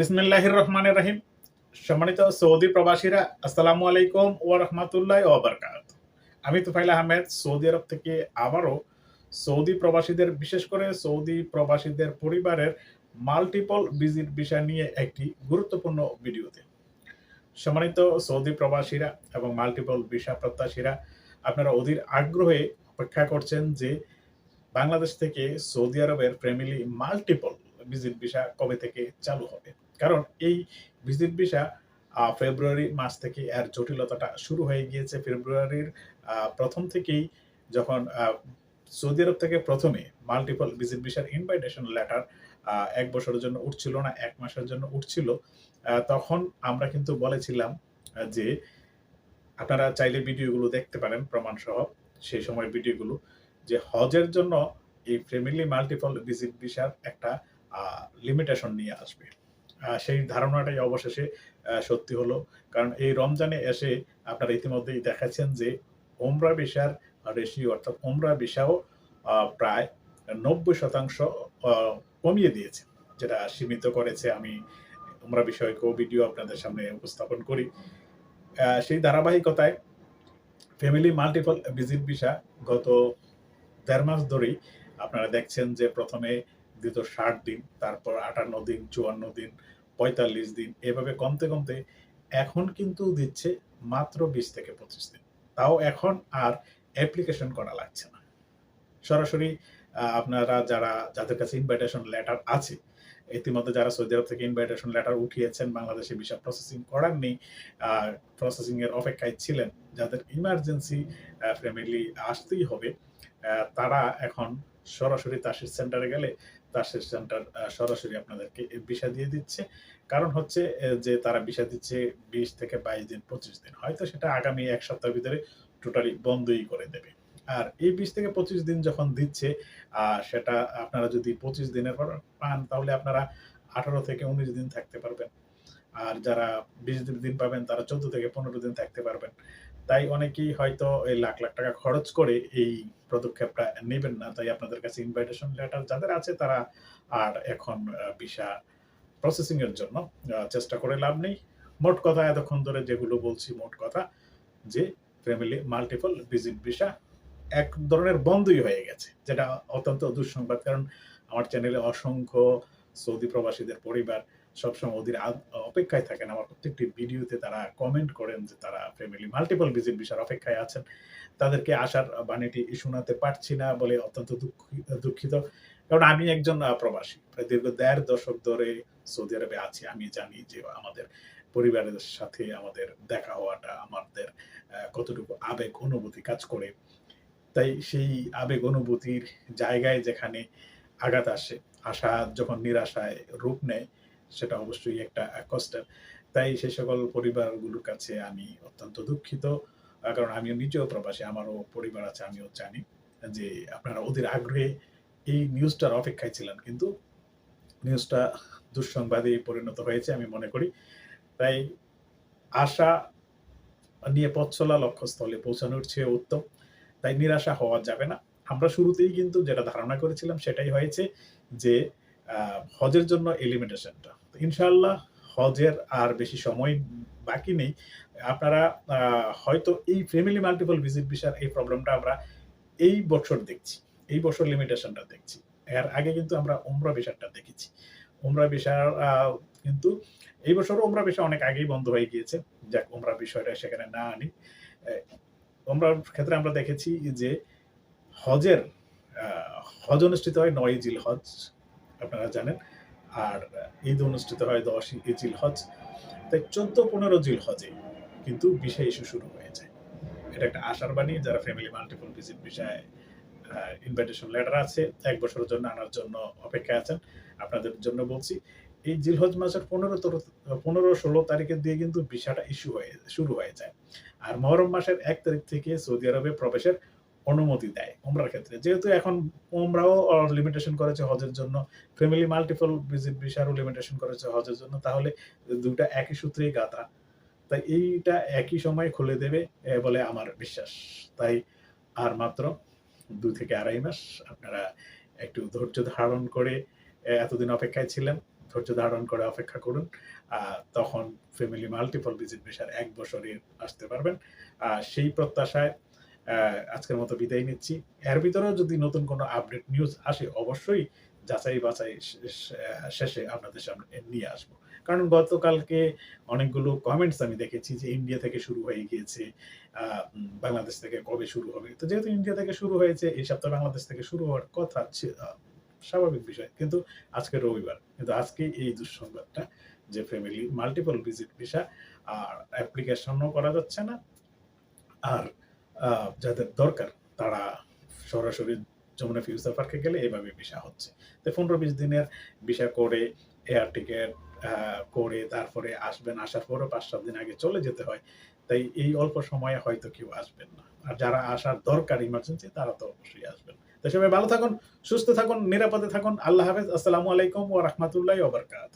বিসমিল্লাহির রহমানির রহিম সম্মানিত সৌদি প্রবাসীরা, আসসালামু আলাইকুম ও রহমতুল্লাহ ওবরকাত আমি তুফাইল আহমেদ, সৌদি আরব থেকে আবারও সৌদি প্রবাসীদের, বিশেষ করে সৌদি প্রবাসীদের পরিবারের মাল্টিপল ভিজিট বিষয় নিয়ে একটি গুরুত্বপূর্ণ ভিডিওতে। সম্মানিত সৌদি প্রবাসীরা এবং মাল্টিপল ভিসা প্রত্যাশীরা, আপনারা অধীর আগ্রহে অপেক্ষা করছেন যে বাংলাদেশ থেকে সৌদি আরবের ফ্যামিলি মাল্টিপল ভিজিট ভিসা কবে থেকে চালু হবে। কারণ এই ভিজিট ভিসা ফেব্রুয়ারি মাস থেকে এর জটিলতাটা শুরু হয়ে গিয়েছে। ফেব্রুয়ারির প্রথম থেকেই যখন সৌদি আরব থেকে প্রথমে মাল্টিপল ভিজিট ভিসার ইনভাইটেশন লেটার এক বছরের জন্য উঠছিল না, এক মাসের জন্য উঠছিল তখন আমরা কিন্তু বলেছিলাম যে আপনারা চাইলে ভিডিওগুলো দেখতে পারেন প্রমাণ সহ সেই সময় ভিডিওগুলো, যে হজের জন্য এই ফ্যামিলি মাল্টিপল ভিজিট ভিসার একটা লিমিটেশন নিয়ে আসবে। সেই ধারণাটাই অবশেষে সত্যি হলো। কারণ এই রমজানে এসে আপনারা ইতিমধ্যেই দেখাচ্ছেন যে ওমরা ভিসার রেশিও অর্থাৎ ওমরা আহ, প্রায় নব্বই শতাংশ কমিয়ে দিয়েছে যেটা সীমিত করেছে। আমি ওমরা বিষয়কেও ভিডিও আপনাদের সামনে উপস্থাপন করি। সেই ধারাবাহিকতায় ফ্যামিলি মাল্টিপল ভিজিট ভিসা গত দেড় মাস ধরেই আপনারা দেখছেন যে প্রথমে দিত ষাট দিন, তারপর আটান্ন দিন, চুয়ান্ন দিন, পঁয়তাল্লিশ দিন, এভাবে কমতে কমতে এখন কিন্তু দিচ্ছে মাত্র বিশ থেকে পঁচিশ দিন। তাও এখন আর অ্যাপ্লিকেশন করা লাগছে না। সরাসরি আপনারা যারা, যাদের কাছে ইনভাইটেশন লেটার আছে, ইতিমধ্যে যারা সৌদি আরব থেকে ইনভাইটেশন লেটার উঠিয়েছেন, বাংলাদেশে ভিসা প্রসেসিং করাননি প্রসেসিং এর অপেক্ষায় ছিলেন, যাদের ইমার্জেন্সি ফ্যামিলি আসতেই হবে তারা এখন সরাসরি তাসির সেন্টারে গেলে সেন্টার সরাসরি আপনাদেরকে ভিসা দিয়ে দিচ্ছে। কারণ হচ্ছে যে তারা ভিসা দিচ্ছে বিশ থেকে বাইশ দিন, পঁচিশ দিন। হয়তো সেটা আগামী এক সপ্তাহের ভিতরে টোটালি বন্ধই করে দেবে। আর এই বিশ থেকে পঁচিশ দিন যখন দিচ্ছে সেটা আপনারা যদি পঁচিশ দিনের পর পান, তাহলে আপনারা আঠারো থেকে উনিশ দিন থাকতে পারবেন। আর যারা বিশ দিন পাবেন, তারা চোদ্দ থেকে পনেরো দিন থাকতে পারবেন। তাই অনেকেই হয়তো এই লাখ লাখ টাকা খরচ করে এই পদক্ষেপটা নেবেন না। তাই আপনাদের কাছে ইনভাইটেশন লেটার যাদের আছে তারা আর এখন ভিসা প্রসেসিং এর জন্য চেষ্টা করে লাভ নেই। মোট কথা এতক্ষণ ধরে যেগুলো বলছি, মোট কথা যে ফ্যামিলি মাল্টিপল ভিজিট ভিসা এক ধরনের বন্ধই হয়ে গেছে, যেটা অত্যন্ত দুঃসংবাদ। কারণ আমার চ্যানেলে অসংখ্য সৌদি প্রবাসীদের পরিবার সবসময় ওদের অপেক্ষায় থাকেন। আমার প্রত্যেকটি ভিডিওতে তারা কমেন্ট করেন যে তারা ফ্যামিলি মাল্টিপল ভিজিট ভিসার অপেক্ষায় আছেন। তাদেরকে আসার বাণীটি শোনাতে পারছি না বলে অত্যন্ত দুঃখিত। কারণ আমি একজন প্রবাসী, প্রায় দীর্ঘ দেড় দশক ধরে সৌদি আরবে আছি। আমি জানি যে আমাদের পরিবারের সাথে আমাদের দেখা হওয়াটা, আমাদের কতটুকু আবেগ, অনুভূতি কাজ করে। তাই সেই আবেগ, অনুভূতির জায়গায় যেখানে আঘাত আসে, আশা যখন নিরাশায় রূপ নেয় সেটা অবশ্যই একটা কষ্টের তাই সে সকল পরিবারগুলোর কাছে আমি অত্যন্ত দুঃখিত কারণ আমিও নিজেও প্রবাসী, আমারও পরিবার আছে, আমিও জানি যে আপনারা ওদের আগ্রহে এই নিউজটার অপেক্ষায় ছিলেন। কিন্তু নিউজটা দুঃসংবাদে পরিণত হয়েছে আমি মনে করি। তাই আশা নিয়ে পথ চলা লক্ষ্যস্থলে পৌঁছানোর চেয়ে উত্তম। তাই নিরাশা হওয়া যাবে না। আমরা শুরুতেই কিন্তু যেটা ধারণা করেছিলাম সেটাই হয়েছে যে হজের জন্য এলিমিনেশনটা ইনশাআল্লাহ হজের আর বেশি সময় বাকি নেই। আপনারা হয়তো এই ফ্যামিলি মাল্টিপল ভিজিট ভিসার এই প্রবলেমটা আমরা এই বছর দেখছি, এই বছর লিমিটেশনটা দেখছি। এর আগে কিন্তু আমরা উমরা ভিসারটা দেখেছি। উমরা ভিসার কিন্তু এই বছর উমরা ভিসা অনেক আগেই বন্ধ হয়ে গিয়েছে। যাক, উমরা বিষয়টা সেখানে না আনি। উমরার ক্ষেত্রে আমরা দেখেছি যে হজের হজ অনুষ্ঠিত হয় নয় জিল হজ, আপনারা জানেন। আর ঈদ অনুষ্ঠিত হয় দশ জিল হজ তাই চোদ্দ পনেরো জিল হজে কিন্তু বিষয় ইস্যু শুরু হয়ে যায় এটা একটা আশার বাণী, যারা ফ্যামিলি মাল্টিপল ভিজিট বিষয়ে ইনভাইটেশন লেটার আছে, এক বছরের জন্য আনার জন্য অপেক্ষা আছেন, আপনাদের জন্য বলছি, এই জিলহজ মাসের পনেরো পনেরো ষোলো তারিখের দিয়ে কিন্তু ভিসাটা ইস্যু হয়ে, শুরু হয়ে যায় আর মহরম মাসের এক তারিখ থেকে সৌদি আরবে প্রবেশের অনুমতি দেয় ওমরার ক্ষেত্রে। যেহেতু এখন ওমরাও লিমিটেশন করেছে হজের জন্য ফ্যামিলি মাল্টিপল ভিজিট ভিসারও লিমিটেশন করেছে হজের জন্য, তাহলে দুটা একই সূত্রেই গাথা তাই এইটা একই সময় খুলে দেবে বলে আমার বিশ্বাস। তাই আর মাত্র দুই থেকে আড়াই মাস আপনারা একটু ধৈর্য ধারণ করে এতদিন অপেক্ষায় ছিলেন, ধৈর্য ধারণ করে অপেক্ষা করুন তখন ফ্যামিলি মাল্টিপল ভিজিট ভিসার এক বছরে আসতে পারবেন। সেই প্রত্যাশায় আজকের মতো বিদায় নিচ্ছি। এর ভিতরেও যদি নতুন কোনো আপডেট নিউজ আসে, অবশ্যই যাচাই বাছাই শেষ- আপনাদের সামনে নিয়ে আসব। কারণ গতকালকে অনেকগুলো কমেন্টস আমি দেখেছি যে ইন্ডিয়া থেকে শুরু হয়ে গিয়েছে বাংলাদেশ থেকে কবে শুরু হবে। তো যেহেতু ইন্ডিয়া থেকে শুরু হয়েছে, এই সপ্তাহে বাংলাদেশ থেকে শুরু হওয়ার কথা স্বাভাবিক বিষয়। কিন্তু আজকে রবিবার, কিন্তু আজকে এই দুঃসংবাদটা যে ফ্যামিলি মাল্টিপল ভিজিট ভিসা আর অ্যাপ্লিকেশনও করা যাচ্ছে না। আর যাদের দরকার, তারা সরাসরি যমুনা ফিউচার পার্কে গেলে এভাবে ভিসা হচ্ছে। তো পনেরো বিশ দিনের ভিসা করে এয়ার টিকিট করে তারপরে আসবেন, আসার পরও পাঁচ সাত দিন আগে চলে যেতে হয়। তাই এই অল্প সময়ে হয়তো কেউ আসবেন না। আর যারা আসার দরকার ইমার্জেন্সি তারা তো অবশ্যই আসবেন। তো সবাই ভালো থাকুন, সুস্থ থাকুন, নিরাপদে থাকুন। আল্লাহ হাফেজ। আসসালামু আলাইকুম ও রহমতুল্লাহ ওবরকাত